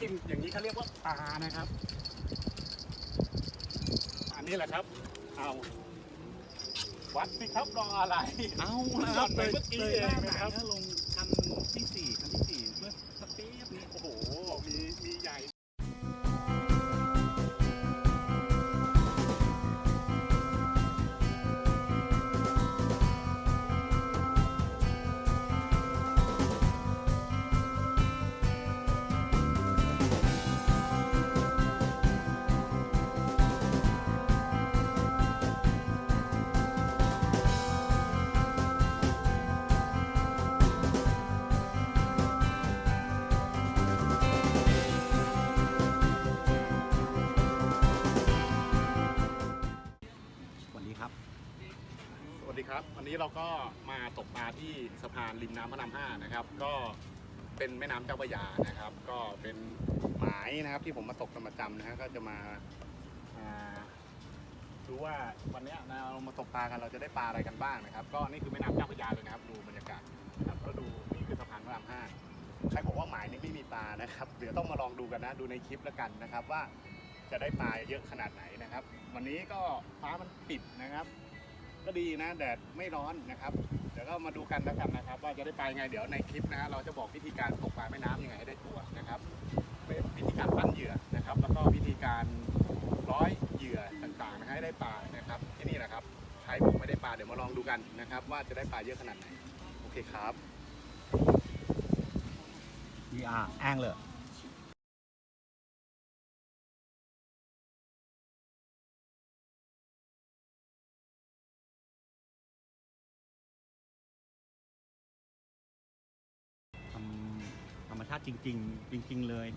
กินอย่างนี้เขาเรียกว่าปลานะครับ อันนี้แหละครับ เอาวัดสิครับรออะไร เอาละละคครัรับบเมื่อกี้เลยเองหน้าหนะนังครับ เราก็มาตกปลาที่สะพานริมน้ำพระรามห้านะครับ ก็เป็นแม่น้ำเจ้าพระยานะครับ ก็เป็นหมายนะครับที่ผมมาตกกันประจำนะฮะก็จะมาดูว่าวันนี้เรามาตกปลากันเราจะได้ปลาอะไรกันบ้างนะครับ ก็นี่คือแม่น้ำเจ้าพระยาเลยนะครับ ดูบรรยากาศนะครับก็ดูนี่คือสะพานพระรามห้าใครบอกว่าหมายนี้ไม่มีปลานะครับเดี๋ยวต้องมาลองดูกันนะดูในคลิปแล้วกันนะครับว่าจะได้ปลาเยอะขนาดไหนนะครับ วันนี้ก็ฟ้ามันปิดนะครับ ก็ดีนะแดดไม่ร้อนนะครับ เดี๋ยวก็มาดูกันแล้วกันนะครับ ว่าจะได้ไปยังไงเดี๋ยวในคลิปนะฮะเราจะบอกวิธีการตกปลาแม่น้ำยังไงให้ได้ตัวนะครับวิธีการปั้นเหยื่อนะครับ แล้วก็วิธีการร้อยเหยื่อต่างๆนะให้ได้ปลานะครับที่นี่นะครับใครบอกไม่ได้ปลาเดี๋ยวมาลองดูกันนะครับ ว่าจะได้ปลาเยอะขนาดไหนโอเคครับ VR แองเลย รรมชาติจริง ๆ จริง ๆ เลย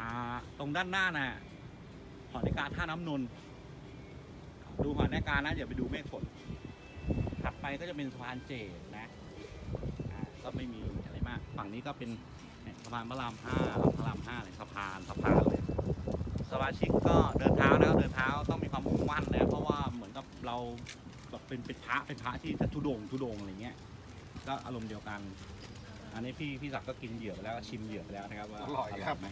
อ่า ตรงด้านหน้าน่ะหอนาฬิกาท่าน้ำนนดูหอนาฬิกานะอย่าไปดูเมฆฝนถัดไปก็จะเป็นสะพานเจดนะก็ไม่มีอะไรมาก ฝั่งนี้ก็เป็นสะพานพระรามห้าพระรามห้าเลยสะพานสะพานเลยสมาชิกก็เดินเท้านะครับเดินเท้าต้องมีความมุ่งมั่นนะเพราะว่าเหมือนกับเราแบบเป็นเป็นพระเป็นพระที่จะทุดงทุดงอะไรเงี้ยก็อารมณ์เดียวกัน อันนี้พี่พี่ศักดิ์ก็กินเหยื่อไปแล้วก็ชิมเหยื่อไปแล้วนะครับว่าอร่อยครับ ไหม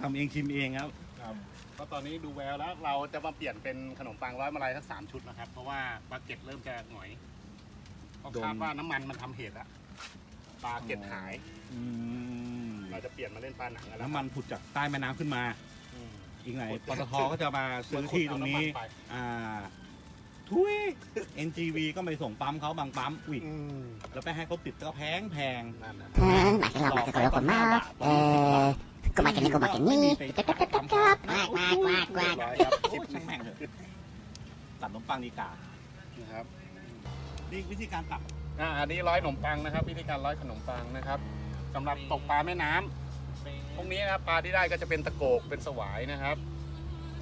ทำเองชิมเองครับ ครับก็ตอนนี้ดูแววแล้วเราจะมาเปลี่ยนเป็นขนมปังร้อยมาลัยทั้งสามชุดนะครับ เพราะว่าปลาเก็ตเริ่มจะหงอยก็โดน คาดว่าน้ำมันมันทำเหตุแล้วปลาเก็ตหาย อืมเราจะเปลี่ยนมาเล่นปลาหนังกันแล้วน้ำมันผุดจากใต้แม่น้ำขึ้นมา อืม อีกไหนขุดปตทก็จะมาซื้อที่ตรงนี้เอาำมัไปอ่า ทุย NGV ก็ไปส่งปั๊มเขาบางปั๊มอุ้ยอืมแล้วไปให้เขาติดก็แพงแพงนั่นนะ Hmm, makin lama kalau kau mau. Eh, kau makin ni, kau makin ni. Cakap, cakap, cakap. Kuak, kuak, kuak, เรีย kuak. บร้อยครับคโอ้ลิปยช่างแม่งเถอะตัดขนมปังดีกว่านะครับนี่วิธีการตัดอ่าอันนี้ร้อยขนมปังนะครับ วิธีการร้อยขนมปังนะครับสำหรับตกปลาแม่น้ำพวกนี้นะครับปลาที่ได้ก็จะเป็นตะโกกเป็นสวายนะครับ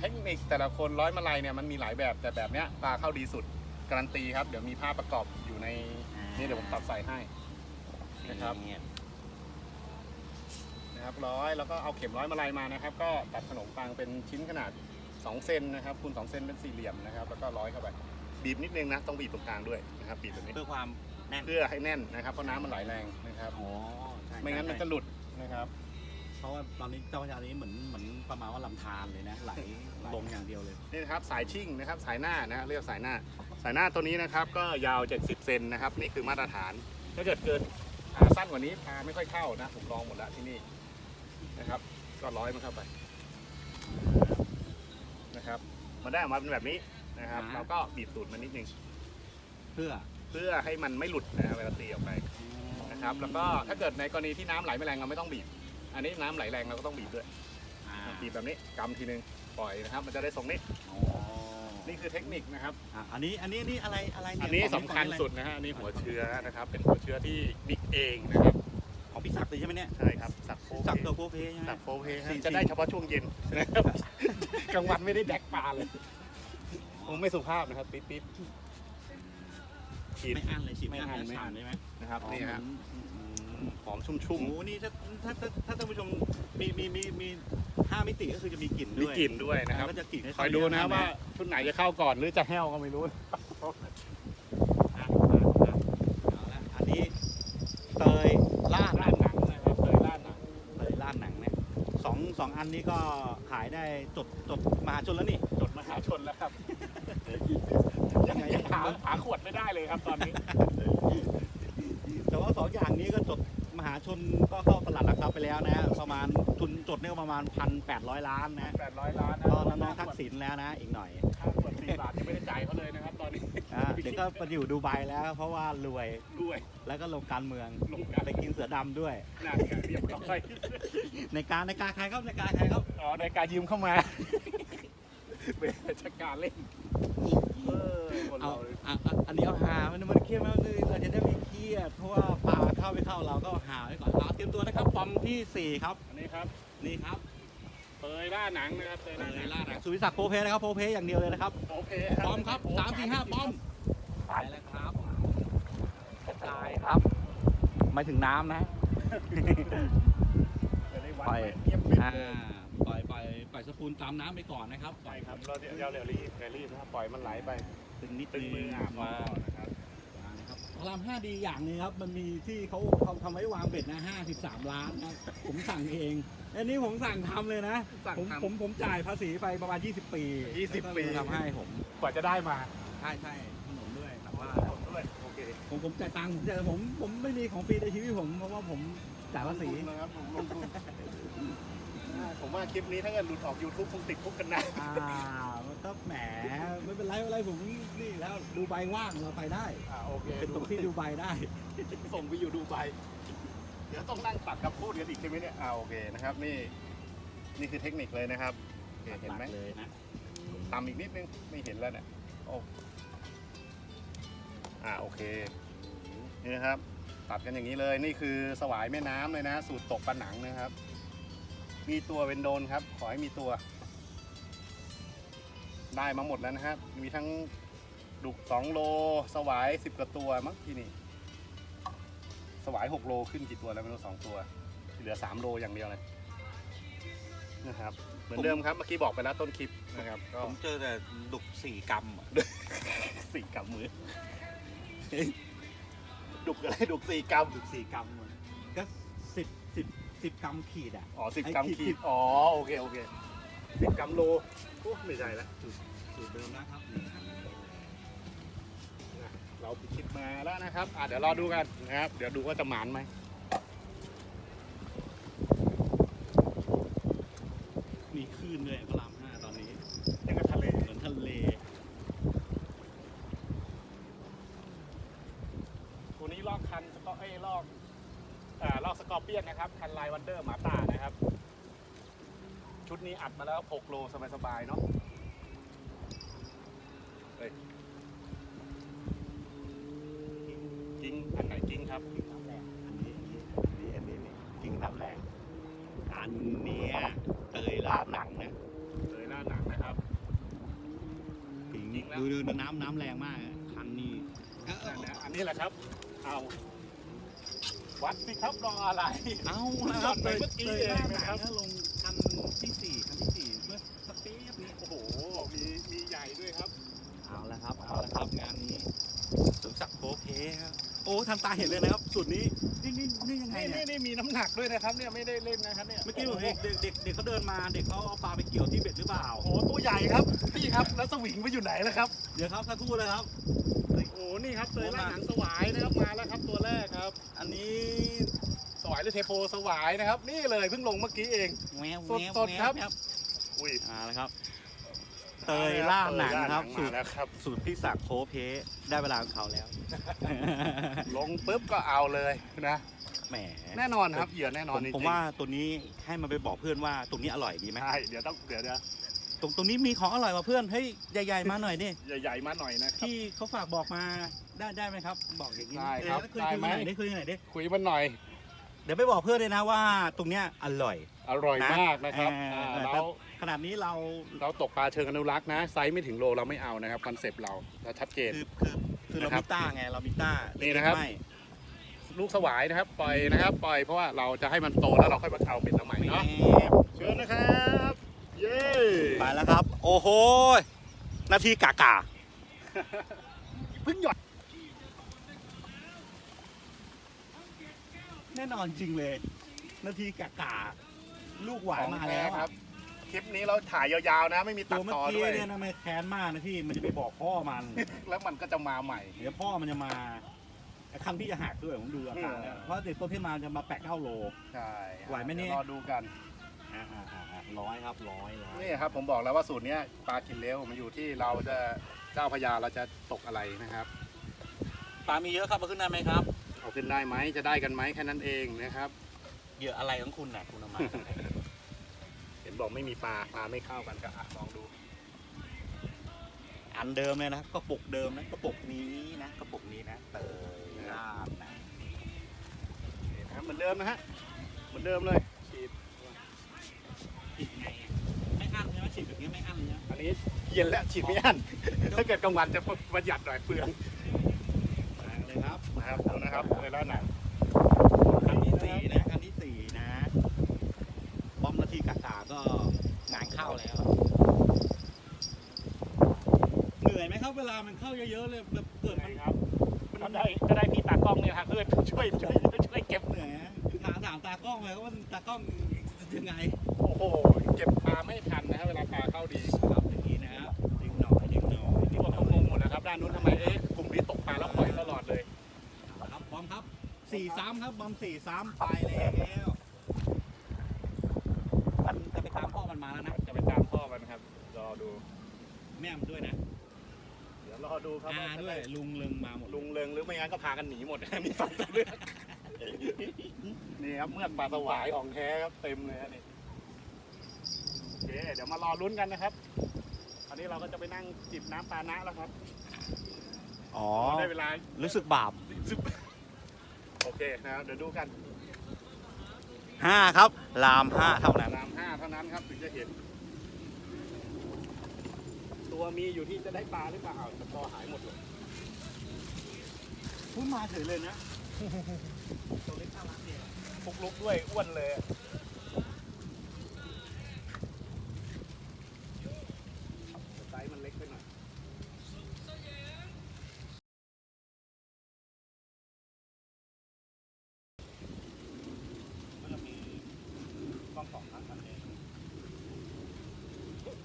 เทคนิคแต่ละคนร้อยมาลัยเนี่ยมันมีหลายแบบแต่แบบเนี้ยปลาเข้าดีสุดการันตีครับ เดี๋ยวมีภาพประกอบอยู่ในนี่เดี๋ยวผมตัดใส่ให้นะครับนะครับร้อยแล้วก็เอาเข็มร้อยมาลัยมานะครับ ก็ตัดขนมปังเป็นชิ้นขนาด 2 เซนนะครับคูณ2เซนเป็นสี่เหลี่ยมนะครับ แล้วก็ร้อยเข้าไปบีบนิดนึงนะต้องบีบตรงกลางด้วยนะครับบีบแบบนี้เพื่อความแน่นเพื่อให้แน่นนะครับเพราะน้ำมันไหลแรงนะครับอ๋อใช่ไม่งั้นมันจะหลุดนะครับ เพราะว่าตอนนี้เจ้าพระยานี้เหมือนเหมือนประมาณว่าลำธารเลยนะไหลลงอย่างเดียวเลย นี่นะครับสายชิ่งนะครับสายหน้านะเรียกสายหน้า สายหน้าตัวนี้นะครับก็ยาว 70 เซนนะครับนี่คือมาตรฐาน ถ้าเกิดเกินอ่าสั้นกว่านี้ปลาไม่ค่อยเข้านะผมลองหมดแล้วที่นี่นะครับก็ร้อยมันเข้าไปนะครับมันได้ออกมาเป็นแบบนี้นะครับอ่า เราก็บีบตูดมันนิดนึงเพื่อเพื่อให้มันไม่หลุดนะเวลาตีออกไปนะครับแล้วก็ถ้าเกิดในกรณีที่น้ำไหลไม่แรงเราไม่ต้องบีบ อันนี้น้ำไหลแรงเราก็ต้องบีบด้วยอ่าบีบแบบนี้กำทีนึงปล่อยนะครับ มันจะได้ทรงนี้อ๋อนี่คือเทคนิคนะครับ อะอันนี้อันนี้อันนี้อะไรอะไรเยอันนี้ของสำคัญของอะไรสุดนะฮะอันนี้หัวเชื้อนะครับ เป็นหัวเชื้อที่บิ๊กเองนะครับของพี่ศักดิ์เลยใช่ไหมเนี่ยใช่ครับสักโฟศักเพดิ์ตัวโกเพใช่ไหม สักโฟเพฮะสี่จะได้เฉพาะช่วงเย็นนะครับ กลางวันไม่ได้แดกปลาเลยผมไม่สุภาพนะครับติ๊ดติ๊ดขีด ไม่อั้นเลยฉีดไม่อั้นไม่อั้นไม่อั้นใช่ไหมนะครับอ๋อนี่ฮะเหมือน หอมชุ่โอ้มโหนี่ถ้าถ้าถ้าถ้าท่านผู้ชมมีมีมีมีห้ามิติก็คือจะมีกลิ่นๆมีด้วยกลิ่นด้วยนะครับ ก็จะกลิ่นคอยดูนะว่าชุดไหนจะเข้าก่อนหรือจะแห้วก็ไม่รู้อะอะอะเอาละอันนี้เตยล่าดหนัร้างนหนังนะครับเคยร้านหนังเตยล่าดหนังเนี่ยสองอันนี้ก็ขายได้จดจดมหาชนแล้วนี่จดมหาชนแล้วครับยังยังหาหาขวดไม่ได้เลยครับตอนนี้ แต่ว่าสองอย่างนี้ก็จดมหาชนก็เข้าตลาดหลักทรัพย์ไปแล้วนะ ประมาณทุนจดเนี่ยก็ประมาณพันแปดร้อยล้านนะแปดร้อยล้านนะก็น้องๆทักษิณแล้วนะ อีกหน่อยค่าขวดสี่บาทยังไม่ได้จ่ายเขาเลยนะครับตอนนี้อะเดี๋ยวก็ไปอยู่ดูไบแล้ว เพราะว่ารวยด้วย แล้วก็ลงการเมืองลงกันไปกินเสือดำด้วยน่าจะเรียบร้อยในการในการใครครับในการใครครับ อ๋อในการยืมเข้ามาเป็นราชการเล่นเออ คนเอาเราอะอะอันนี้เอาหามันมันเครียดไหมมันเราจะได้ไม่เครียดเพราะว่าปลาเข้าไม่เข้าเราก็หาไว้ก่อนเอาเตรียมตัวนะครับปอมที่สี่ครับอันนี้ครับนี่ครับเปยล่าหนังนะครับเปยเลล่าหนัยงล่าหนังสุวิศักดิ์โพเพนะครับโพเพอย่างเดียวเลยนะครับโอเคปอมครับสามสี่ห้าปอมไปแล้วครับกระจายครับไม่ถึงน้ำนะ จะได้วัดไปไปเทียบเป็นอ่าปล่อยปล่อยปล่อยสปูนตามน้ำไปก่อนนะครับใช่ครับเราเดี๋ยวเดี๋ยวเดี๋ยวรีบเดี๋ยวรีบนะครับปล่อยมันไหลไป ตึงนิดตึงมืออะพอนะครับนะครับพระรามห้าดีอย่างหนึงครับ มันมีที่เขาเขาทำไว้วางเบ็ดนะห้าสิบสามล้านนะ ผมสั่งเอง อันนี้ผมสั่งทำเลยนะ สั่งผมทำผมผมจ่ายภาษีไปประมาณ 20 ปี20ปีแล้วก็ทำให้ผม กว่าจะได้มาใช่ใช่ถนนด้วยแต่ว่าด้วยโอเคผมผมจ่ายตังค์ผมจ่ายผมผมไม่มีของฟรีในชีวิตผม เพราะว่าผมจ่ายภาษี นะครับผมลงทุนอ่าผมว่าคลิปนี้ถ้าเกิดหลุดออก YouTube คงติดคุกกันนะอ่ามัน ก็แหมไม่เป็นไรไม่เป็นไรผมนี่แล้วดูใบว่างเราไปได้อ่าโอเคเป็นตรงที่ดูใบได้ ส่งไปอยู่ดูไบเดี๋ยวต้องนั่งตัดกับพูดกันอีกใช่ไหมเนี่ยอ่าโอเคนะครับ นี่นี่คือเทคนิคเลยนะครับโอเคเห็นไหมเลยนะตามอีกนิดนึงไม่เห็นแล้วเนี่ยโอ้อ่าโอเคนี่นะครับ ตัดกันอย่างนี้เลยนี่คือสวายแม่น้ำเลยนะ สูตรตกปลาหนังนะครับ มีตัวเป็นโดนครับ ขอให้มีตัว ได้มาหมดแล้วนะครับ มีทั้งดุก2โล สวาย 10กว่าตัวมั้งที่นี่ สวาย 6 โลขึ้นกี่ตัวแล้วไม่รู้2ตัวที่เหลือ 3 โลอย่างเดียวเลยนะครับ เหมือนเดิมครับ เมื่อกี้บอกไปแล้วต้นคลิปนะครับก็ผมเจอแต่ดุกสี่กรัมอะ สี่กำมือ ดุกอะไรดุกสี่กำ ดุกสี่กรัมอะก็สิบสิบสิบกรัมขีดอะ อ๋อสิบไอ้กำขีดขีด อ๋อ โอเค โอเค สิบกำโลโอ้ไม่ใช่ละสูตรเดิมนะครับนี่อันนี้เลยนะเราไปคิดมาแล้วนะครับอะเดี๋ยวรอดูกันนะครับ เดี๋ยวดูว่าจะหมานไหมมีคลื่นด้วยพระรามห้าตอนนี้ ยังกับทะเล เหมือนทะเล ตัวนี้ลอกคันสกอเอ้ยลอกอ่าลอกสกอร์เปียนนะครับ คันไลวันเดอร์หมาป่านะครับ ชุดนี้อัด มาแล้ว 6 โลสบายๆเนาะเฮ้ยกิ้งอันไหนกิ้งครับกิ่งน้ำแรงอันนี้อันนี้อันนี้อันนี้กิ่งน้ำแรงอันเนี้ยเตยลาดหนังนะเลยหน้าหนังนะครับกิ่งจริงแล้วดูดูดูน้ำน้ำแรงมากอะคันนี้เอ้านั่นนะอันนี้แหละครับเอาวัดสิครับรออะไร เอาละครับไปเมื่อกี้ตยเองลาดหนะครับงลงคันที่สี่คันที่สี่เมื่อสักปีบนี้ โอ้โห มีมีใหญ่ด้วยครับ เอาละครับ เอาละครับงานนี้สมศักดิ์โพเพครับโอ้ทันตาเห็นเลยนะครับสูตรนี้นี่นี่นี่ยังไงนี่เนี่นี่ยนี่มีน้ำหนักด้วยนะครับเนี่ยไม่ได้เล่นนะครับเนี่ยเมื่อกี้ผมเห็นเด็กเด็กเด็กเขาเดินมาเด็กเขาเอาปลาไปเกี่ยวที่เบ็ดหรือเปล่า โอ้โหตัวใหญ่ครับพี่ครับแล้วสวิงไปอยู่ไหนแล้วครับเดี๋ยวครับสักครู่เลยครับ โอ้โหนี่ครับเตยล่าหนังสวายนะครับมาแล้วครับตัวแรกครับ อันนี้สวายหรือเทโพสวายนะครับ นี่เลยเพิ่งลงเมื่อกี้เองแววสดแววสดครับแววอุ้ยอ่าแล้วครับ เตยล่าหนังครับเตสูยตรล่าหนังมาแล้วครับ สูตรพี่ศักดิ์โพเพได้เวลาของเขาแล้ว ลงปุ๊บก็เอาเลยนะแหมแน่นอนครับเหยื่อแน่นผอนมจริงๆผมว่าตัวนี้ให้มันไปบอกเพื่อนว่าตรงนี้อร่อยดีไหมใช่เดี๋ยวต้องเดี๋ยวเดี๋ยวตรงตรงนี้มีของอร่อยกว่าเพื่อนเฮ้ยใหญ่ๆมาหน่อยดิใหญ่ๆมาหน่อยนะครับที่เขาฝากบอกมาได้ได้ไหมครับ บอกอย่างนี้ได้ครับเออคุยได้คุยไหมหน่อยดิคุยหน่อยดิคุยมันหน่อย เดี๋ยวไปบอกเพื่อนเลยนะว่า ตรงเนี้ยอร่อย อร่อยมากนะครับอ่าอ่าแต่เรา ขนาดนี้เราเราตกปลาเชิงอนุรักษ์นะ ไซส์ไม่ถึงโลเราไม่เอานะครับคอนเซปต์เราเราชัดเจน คือคือคือเรานะครับมีต้าไงเรามีต้านี่นี่นะครับไม่ลูกสวายนะครับ ปล่อยนะครับ ปล่อยเพราะว่าเราจะให้มันโตแล้วเราค่อยมาเอาเป็นสมัยเนาะเชิญนะครับเย้ไปแล้วครับ โอ้โหนาทีกากาเพิ่งหยอดแน่นอนจริงเลย นาทีกากาลูกหวายมาแล้วของท้คอะรับ คลิปนี้เราถ่ายยาวๆนะ ไม่มีตัตัดวเมื่อต่อกี้ด้วย เนี่ยนะมันแค้นมากนะพี่มันจะไปบอกพ่อมัน แล้วมันก็จะมาใหม่ เดี๋ยวพ่อมันจะมาไอ้คันที่จะหักด้วยผมดูอาการแล้วอืมเพราะเด็กต้นที่มาจะมาแปะเก้าโล ใช่ไหวไหมเนี่ย ดี๋รอดูกัน อ่าอ่าอ่าอ่าร้อยครับร้อยร้อยนี่ครับผมบอกแล้วว่าสูตรเนี้ยปลากินเลี้ยวมันอยู่ที่เราจะเจ้าพญาเราจะตกอะไรนะครับ ปลามีเยอะครับมาขึ้นได้ไหมครับเอาขึ้นได้ไหมจะได้กันไหมแค่นั้นเองนะครับ เหยื่ออะไรของคุณน่ะคุณเอามาเห็น บอกไม่มีปลาปลาไม่เข้ากันก็อะลองดู อันเดิมเลยนะกระปุกเดิมนะกระปุกนี้นะกระปุกนี้นะเตยราดนะนี่นะครับเหมือนเดิมนะฮะเหมือนเดิมเลยฉีดฉีดไงไม่อั้นใช่ไหมฉีดแบบนี้ไม่อั้นใช่ไหมอันนี้เย็นแล้วฉีดไม่อั้นถ้าเกิดกลางวันจะประหยัดหน่อยเปลืองมาเลยครับนะครับดูนะครับเลยแล้วหนังคันที่สี่นะคันที่สี่นะบอมนา ทีกากาก็งานเข้าแล้ว เหนื่อยไหมครับเวลามันเข้าเยอะๆเลยแบบเกิดมันครับก็ได้ก็ได้พี่ตากล้องเนี่ยครับเพื่อนช่วยช่วยช่วยเก็บเหนื่อยนะถามถามตากล้องเลยว่าตากล้องยังไง โอ้โหเก็บปลาไม่ทันนะครับเวลาปลาเข้าดีครับอย่างนี้นะดึงหน่อยดึงหน่อยดึที่งผมหน่ก็อยงงหมดนะครับด้านนู้นทำไมเอ๊ะกลุ่มนี้ตกปลาแล้วปล่อยตลอดเลยครับพร้อมครับสี่ซ้ำครับบอมสี่ซ้ำไปแล้วมันจะไปตามพ่อมันมาแล้วนะ จะไปตามพ่อมันครับ รอดู แม่มันด้วยนะเดี๋ยวรอดูครับอาด้วยลุงลึงมาหมดลุงเริงหรือไม่งั้นก็พากันหนีหมด มีสองตัวเลือกนี่ครับเมื่อกปลาสวายของแท้ครับเต็มเลยฮะนี่โอเคเดี๋ยวมารอลุ้นกันนะครับตอนนี้เราก็จะไปนั่งจิบน้ำปานะแล้วครับอ๋อ ได้เวลารู้สึกบาปโอเคนะครับเดี๋ยวดูกันห้าครับ ลามห้าเท่านั้นรามห้าเท่านั้นครับถึงจะเห็น ตัวมีอยู่ที่จะได้ปลาหรือเปล่าแต่ตัวหายหมดเลยพูดมาเฉยเลยนะ ตัวเล็กน่ารักดีปุกลุกด้วยอ้วนเลยอะไซส์มันเล็กไปหน่อย มันจะมีกล้องสองครั้งอันเอง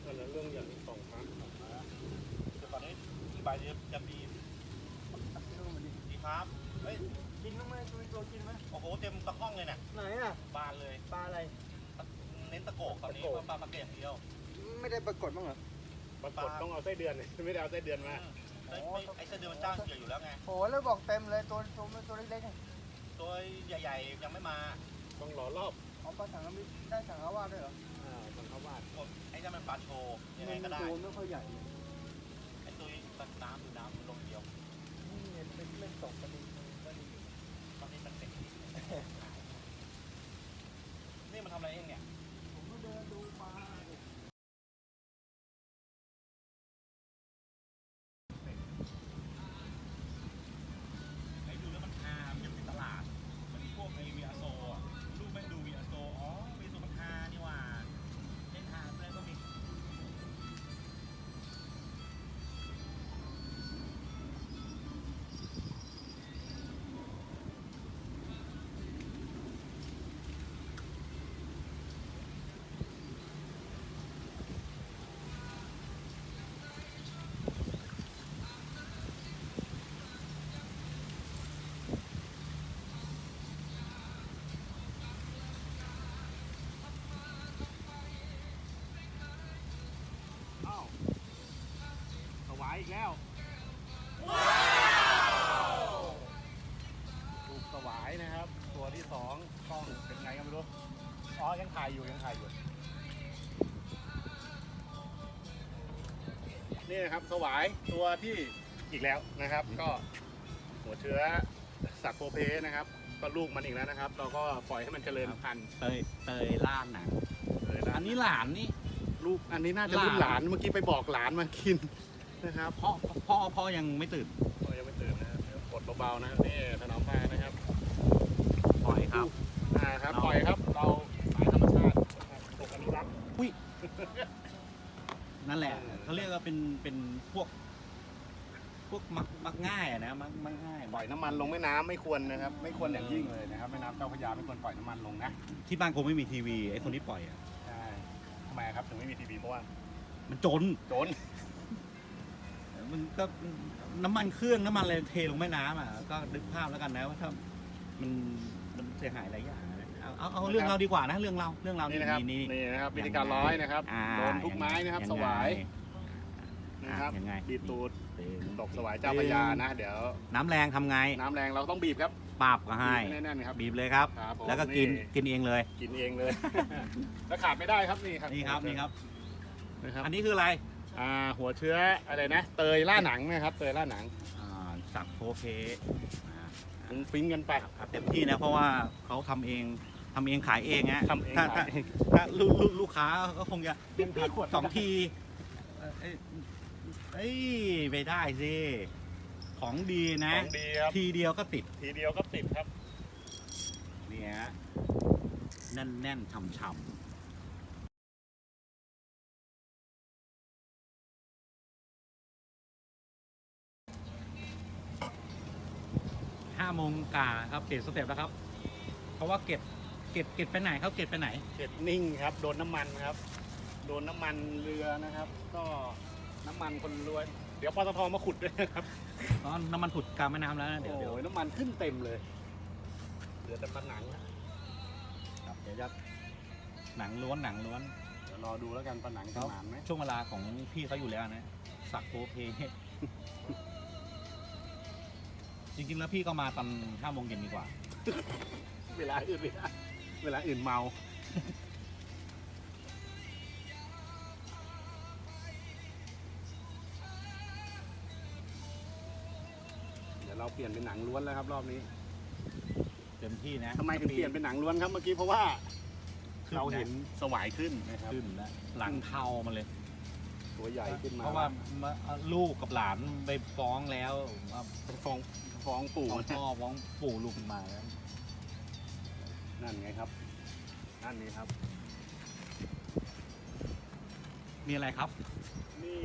อันนั้นเรื่องอย่างสองครั้ง แต่ตอนนี้ที่ใบจะจะมีดีครับ เฮ้ย กินบ้างไหมตัวตัวกินไหม โอ้โห เต็มตะข้องเลยเนี่ย ไหนอะ บานเลย ปลาอะไร เน้นตะโกกตอน นี้ตะโกกว่าปลาปลาเกตอย่างเดียวไม่ได้ปรากฏบ้างเหรอ ปรากฏต้องเอาไส้เดือน ไม่ได้เอาไส้เดือนมาเอ้ยไม่ไอ้เส้นเดือนมันจ้างเสียอยู่แล้วไงโหแล้วบอกเต็มเลยตัวตัวตัวเล็กๆอะตัวใหญ่ๆยังไม่มาต้องรอรอบอ๋อปลาสังกะมีได้สังกะว่าด้วยเหรออ่ามันเข้าบ้านไอ้นั่นมันปลาโชว์ยังไงก็ได้ตัวไม่ค่อยใหญ่เลยไอ้ตัวนี้มันน้ำดูน้ำลงเดียวนี่เห็นเป็นเล่นตกกันดีก็ดีตอนนี้มันเป็นนี่มันทำอะไรเองเนี่ยายอีกแล้วลูกสวายนะครับ ตัวที่สองกล้องเป็นไงก็ไม่รู้ อ๋อ ยังถ่ายอยู่ยังถ่ายอยู่ นี่นะครับสวายตัวที่อีกแล้วนะครับ ก็หัวเชื้อสักโปเพนะครับ ก็ลูกมันอีกแล้วนะครับ เราก็ปล่อยให้มันเจริญพันธุ์เตยเตยล่านนะเลยนะอันนี้หลานนี่ ลูกอันนี้น่าจะรุ่นหหลาลานนเมื่อกี้ไปบอกหลานมากิน นะครับพ่อพ่อพ่อยังไม่ตื่นก็ยังไม่ตื่นนะครับเดี๋ยวกดเบาๆนะครับนี่ถนอมปลานะครับปล่อยครับอ่าครับเราปล่อยครับเราสายธรรมชาตินะครับตกอนุรักษ์นั่นแหละเขาเรียกว่าเป็นเป็นพวก พวกวกมักมักง่ายอะนะมักมักง่ายปล่อยน้ำมันลงแม่น้ำไม่ควรนะครับ ไม่ควรอย่างยิ่งเลยนะครับแม่น้ำเจ้าพระยาไม่ควรปล่อยน้ำมันลงนะที่บ้านคงไม่มีทีวีไอ้คนที่ปล่อยอะใช่ทำไมครับถึงไม่มีทีวีเพราะว่ามันจนโจร มันก็น้ำมันเครื่องน้ำมันอะไรเทลงแม่น้ำอะก็นึกภาพแล้วกันนะว่าถ้ามันมันเสียหายหลายอย่างนะเอาเอาเอาเรื่องเราดีกว่านะเรื่องเราเรื่องเรานี่นะครับนี่นี่นะครับวิธีการร้อยนะครับอ่าโดนทุกไม้นะครับงสไงวายอะนะครับยังไงบีบตูดตึงตกสวายเจ้าพระยานะเดี๋ยวน้ำแรงทำไงน้ำแรงเราต้องบีบครับปราบก็ให้ บีบแน่นๆครับบีบเลยครับ ครับผมแล้วก็กินนี่กินเองเลย กินเองเลย แล้วขาดไม่ได้ครับนี่ครับนี่ครับนี่ครับ นะครับอันนี้คืออะไร อ่าหัวเชื้ออะไรนะ เตยล่าหนังนะครับ เตยล่าหนังอ่าสักโพเพอ่าฟุ้งฟิ้งกันไป ครับเต็มที่นะเพราะว่าเขาทำเองทำเองขายเองฮะทำเองถ้าขายเอง ถ้าลูกลูกลูกค้าก็คงจะเป็นพันขวดสองทีเอ้ยเอ้ยเอ้ยไปได้สิของดีนะ ของดีครับ ทีเดียวก็ติดทีเดียวก็ติดครับ เนี่ยแน่นแน่นๆช่ำ โมงกาครับเปลี่ยนสเต็ปแล้วครับ เพราะว่าเก็บเก็บเก็บไปไหนเขาเก็บไปไหน เก็บนิ่งครับ โดนน้ำมันครับ โดนน้ำมันเรือนะครับ ก็น้ำมันคนรวย เดี๋ยวปตทมาขุดด้วยนะครับตอนน้ำมันผุดกลางแม่น้ำแล้วนะเดี๋ยวเดี๋ยวโอ้ยน้ำมันขึ้นเต็มเลย เหลือแต่ผนังนะครับเดี๋ยวจะหนังล้วนหนังล้วนเดี๋ยวรอดูแล้วกันผนังจะหนานไหมช่วงเวลาของพี่เขาอยู่แล้วนะ สักโปเพ จริงๆแล้วพี่ก็มาตอนห้าโมงเย็นดีกว่า เวลาอื่นเวลาเวลาอื่นเมา เดี๋ยวเราเปลี่ยนเป็นหนังล้วนแล้วครับ รอบนี้เต็มที่นะทำไมถึงเปลี่ยนเป็นหนังล้วนครับเมื่อกี้เพราะว่าขึ้นนะเราเห็นสวายขึ้นนะครับ ขึ้นแล้วหลังเทามาเลย ตัวใหญ่ขึ้นมาเพราะว่ามาลูกกับหลานไปฟ้องแล้วว่าฟ้อง ฟ้องปู่ฟ้องพ่อฟ้องปู่ลูกมาแล้วนั่นไงครับ นั่นนี่ครับ มีอะไรครับ นี่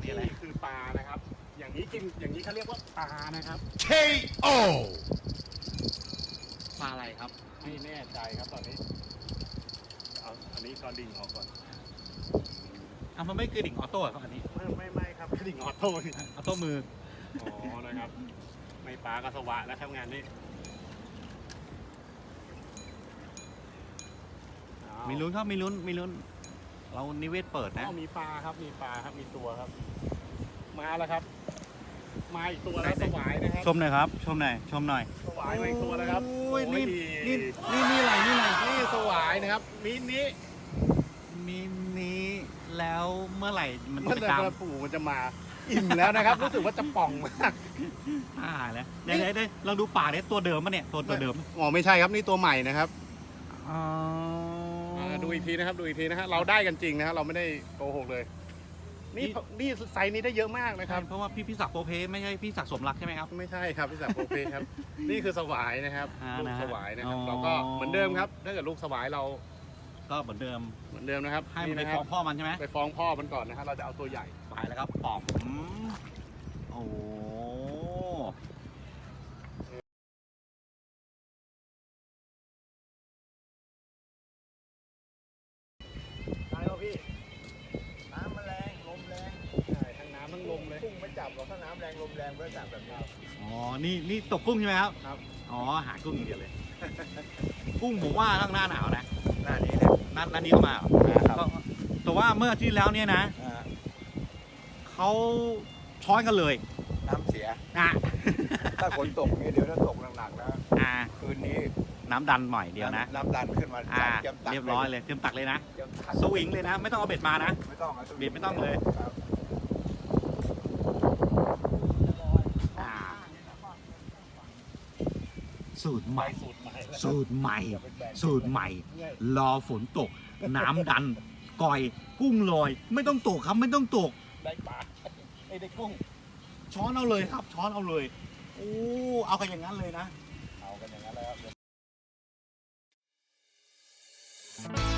มีอะไรนี่คือปลานะครับ อย่างนี้กินอย่างนี้เขาเรียกว่าปลานะครับปลาอะไรครับ ไม่แน่ใจครับตอนนี้เอาอันนี้ก็ดิ่งออกก่อนอะมันไม่คือดิ่งออโต้ครับอันนี้ไม่ไม่ไม่ครับดิ่งออโต้ออโต้มือ อ๋อนะครับ ไม่ปลากระสวะแล้วทำงานนี้เอามีลุ้นครับมีลุ้นมีลุ้น เรานิเวศเปิดนะอ้าวมีปลาครับมีปลาครับมีตัวครับ มาแล้วครับ มาอีกตัวแล้วไหนสๆวายนะครับชมหน่อยครับ ชมหน่อยชมหน่อย สวายมาอีกตัวแล้วครับโอ้ยนี่โอ้นี่นี่นี่อะไรนี่อะไรนี่สวายนะครับมินิมีนี้แล้วเมื่อไหร่มันเมื่อจะไหร่ตาม กระปู่มันจะมา อิ่มแล้วนะครับ รู้สึกว่าจะป่องมาก อ่าแล้วได้ได้ได้ลองดูป่าเนี่ยตัวเดิมปะเนี่ยตัวตัวเดิมอ๋อไม่ใช่ครับนี่ตัวใหม่นะครับอ๋ออาดูอีกทีนะครับดูอีกทีนะฮะเราได้กันจริงนะฮะเราไม่ได้โกหกเลย นี่นี่ไซส์นี้ได้เยอะมากนะคครัรับบเพราะว่าพี่พี่ศักดิ์โปรเพไม่ใช่พี่ศักดิ์สมรักใช่ไหมครับ ไม่ใช่ครับพี่สักดิ์โปรเฟครับ นี่คือสวายนะครับอ่าลูกนะฮะสวายนะครับอ๋อ เราก็เหมือนเดิมครับ ถ้าเกิดลูกสวายเรา ก็เหมือนเดิมเหมือนเดิมนะครับให้มันไปนะคฟ้รัองพ่อมันใช่ไหมไปฟ้องพ่อมันก่อนนะฮะเราจะเอาตัวใหญ่ ไปแล้วครับป๋อมโอ้โหได้ป่ะพี่ น้ำมันแรง ลมแรงใช่ทั้งน้ำทั้งลมเลยกุ้งไม่จับหรอกถ้าน้ำแรงลมแรงเพื่อจับแบบนี้ อ๋อนี่นี่ตกกุ้งใช่ไหมครับครับ อ๋อหากุ้งอย่างเดียวเลย กุ้งผมว่าต้องหน้าหนาวนะ หน้านี้เนี่ย นัดนัดนี้ก็มาเหรอครับ ก็แต่ว่าเมื่ออาที่แล้วเนี่ยนะอ่าเขาช้อนกันเลยน้ำเสีย อะ ถ้าฝนตกเนี่ยเดี๋ยวถ้าตกหนักๆนะ อ่า คืนนี้น้ำดันหน่อยเดียวนะ น้ำดันขึ้นมาอ่าตรีมตักเรียบร้อยเลยเตรียมตักเลยนะ เตรียมตักสวิงเลยนะ ไม่ต้องเอาเบ็ดมานะ ไม่ต้องอาเบียดไม่ต้องเลย ครับอ่า สูตรใหม่ สูตรใหม่แล้ว สูตรใหม่อย่าไปแบ่งสูตรใหม่เรื่อยรอฝนตก น้ำดันก่อยกุ้งลอย ไม่ต้องตกครับไม่ต้องตก ได้ปลาไอ้ยได้กุ้ง ช้อนเอาเลยครับ ช้อนเอาเลยโอ้เอากันอย่างนั้นเลยนะ เอากันอย่างนั้นแล้วครับ